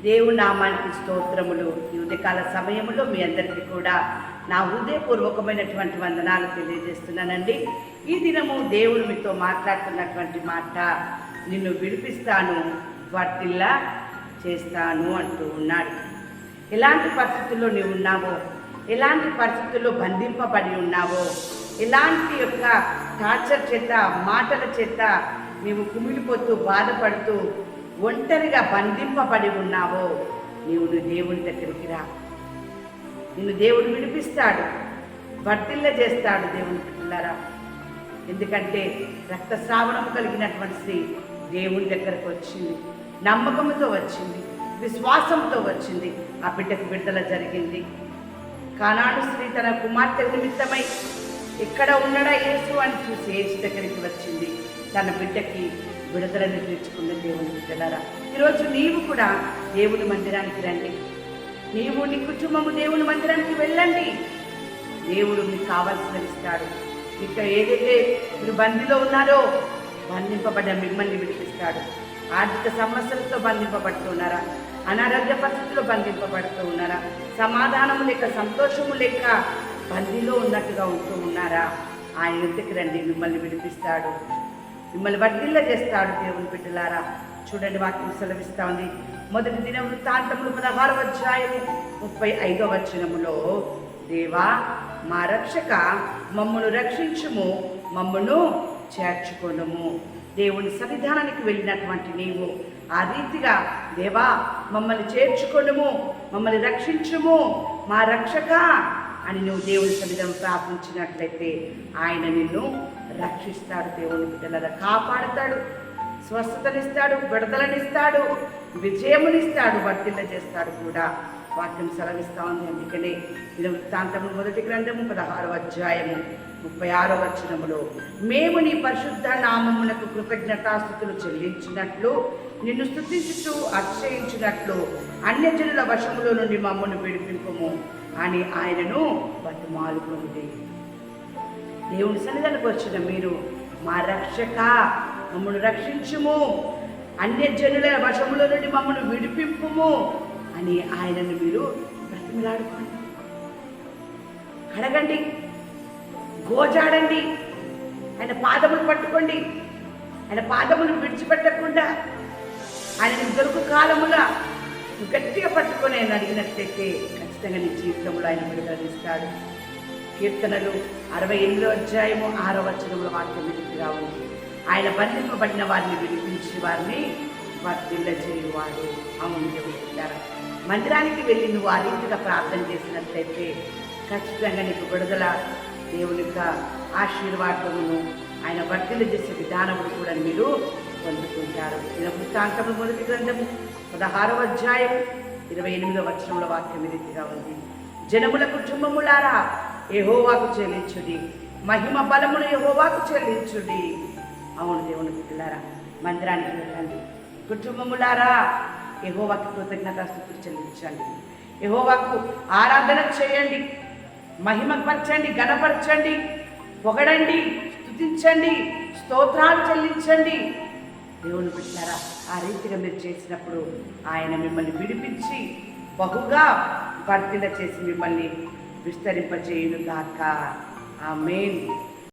దేవుని నామానికి స్తోత్రములు. ఈ ఉదయకాల సమయంలో మీ అందరికీ కూడా నా హృదయపూర్వకమైనటువంటి వందనాలు తెలియజేస్తున్నానండి. ఈ దినము దేవుడు మీతో మాట్లాడుతున్నటువంటి మాట నిన్ను విడిపిస్తాను వర్తిల్లా చేస్తాను అంటూ ఉన్నాడు. ఎలాంటి పరిస్థితుల్లో నీవు ఉన్నావో ఎలాంటి పరిస్థితుల్లో బంధింపబడి ఉన్నావో ఎలాంటి యొక్క టార్చర్ చేత మాటల చేత నీవు కుమిలిపోతూ బాధపడుతూ ఒంటరిగా బంధింపబడి ఉన్నావో నీవు దేవుని దగ్గరికి రా. నిన్ను దేవుడు విడిపిస్తాడు వర్తిల్ల చేస్తాడు దేవుని పిల్లరా. ఎందుకంటే రక్తస్రావణం కలిగినటువంటి స్త్రీ దేవుని దగ్గరకు వచ్చింది నమ్మకంతో వచ్చింది విశ్వాసంతో వచ్చింది ఆ బిడ్డకు విడుదల జరిగింది. కానాడు స్త్రీ తన కుమార్తె నిమిత్తమై ఎక్కడ ఉన్నాడా యేసు అని చూసి ఏసు దగ్గరికి వచ్చింది. తన బిడ్డకి విడుదలను తెచ్చుకున్న దేవుని బిడ్డలారా. ఈరోజు నీవు కూడా దేవుని మందిరానికి రండి. నీవు నీ కుటుంబము దేవుని మందిరానికి వెళ్ళండి. దేవుడు మీకు కావాల్సినవి ఇస్తాడు. ఇక ఏదైతే మీరు బందీలో ఉన్నారో బంధింపబడ్డ మిమ్మల్ని విడిపిస్తాడు. ఆర్థిక సమస్యలతో బంధింపబడుతున్నారా అనారోగ్య పరిస్థితుల్లో బంధింపబడుతూ ఉన్నారా? సమాధానము లేక సంతోషము లేక బందీలో ఉన్నట్టుగా ఉంటూ ఉన్నారా? ఆయన యుద్ధకి రండి మిమ్మల్ని విడిపిస్తాడు. మిమ్మల్ని వర్ధిల్ల చేస్తాడు దేవుని బిడ్డలారా. చూడండి వాక్యం సెలవిస్తా ఉంది. మొదటి దిన వృత్తాంతములు పదహారు అధ్యాయము ముప్పై ఐదో వచనములో దేవా మా రక్షక మమ్మను రక్షించుము మమ్మను చేర్చుకొనుము. దేవుని సన్నిధానానికి వెళ్ళినటువంటి నీవు. ఆ రీతిగా దేవా మమ్మల్ని చేర్చుకొనుము మమ్మల్ని రక్షించుము మా రక్షక అని నువ్వు దేవుని సన్నిధానం ప్రార్థించినట్లయితే ఆయన నిన్ను రక్షిస్తాడు దేవుని బిడ్డల కాపాడుతాడు స్వస్థతనిస్తాడు విడుదలనిస్తాడు విజయమునిస్తాడు వర్తిల్ల చేస్తాడు కూడా. వాక్యం సెలవిస్తా ఉంది. అందుకనే ఇది వృత్తాంతము మొదటి గ్రంథము పదహారవ అధ్యాయము ముప్పై ఆరో వచనములో మేము నీ పరిశుద్ధ నామమునకు కృతజ్ఞతాస్థుతులు చెల్లించినట్లు నిన్ను స్థుతించుతూ అతిశయించినట్లు అన్యజనుల వశములో నుండి మమ్మల్ని విడిపింపము అని ఆయనను బతిమాలుకుంది దేవుని సన్నిధానికి వచ్చిన మీరు మా రక్షక మమ్మల్ని రక్షించుము అన్యజనుల వశముల నుండి మమ్మల్ని విడిపింపుము అని ఆయనను మీరు బ్రతిమిలాడుకోండి. అడగండి గోజాడండి ఆయన పాదములు పట్టుకోండి. ఆయన పాదములు విడిచిపెట్టకుండా ఆయన దొరుకు కాలముగా గట్టిగా పట్టుకొని ఆయన అడిగినట్లయితే ఖచ్చితంగా నీ జీవితంలో ఆయన విడుదలిస్తాడు కీర్తనలు అరవై ఎనిమిదో అధ్యాయము ఆరో వచనంలో వాక్యం విడిపిగా ఉంది. ఆయన బంధింపబడిన వారిని విడిపించి వారిని వర్తిల్ల చేయువాడు అవును చెబుతుంటారు మందిరానికి వెళ్ళి నువ్వు ఆ రీతిగా ప్రార్థన చేసినట్లయితే ఖచ్చితంగా నీకు విడుదల దేవుని యొక్క ఆశీర్వాదమును ఆయన వర్తిలు చేసే విధానమును కూడా మీరు పొందుకుంటారు. ఇది వృత్తాంతము మొదటి గ్రంథము పదహారవ అధ్యాయం ఇరవై ఎనిమిదవ వచనంలో వాక్యం రీతిగా ఉంది. జనముల కుటుంబములారా యెహోవాకు చెల్లించుడి. మహిమ బలమును యహోవాకు చెల్లించుడి. అవును దేవుని బిడ్డలారా మందిరానికి వెళ్ళండి. కుటుంబములారా యహోవాకి కృతజ్ఞతాస్థుతులు చెల్లించండి. యహోవాకు ఆరాధన చేయండి మహిమపరచండి గణపరచండి పొగడండి స్తుతించండి స్తోత్రాలు చెల్లించండి. దేవుని పెట్టారా ఆ రీతిగా మీరు చేసినప్పుడు ఆయన మిమ్మల్ని విడిపించి బహుగా వర్తిల చేసి మిమ్మల్ని విస్తరింపజేయును గాక ఆ మెయిన్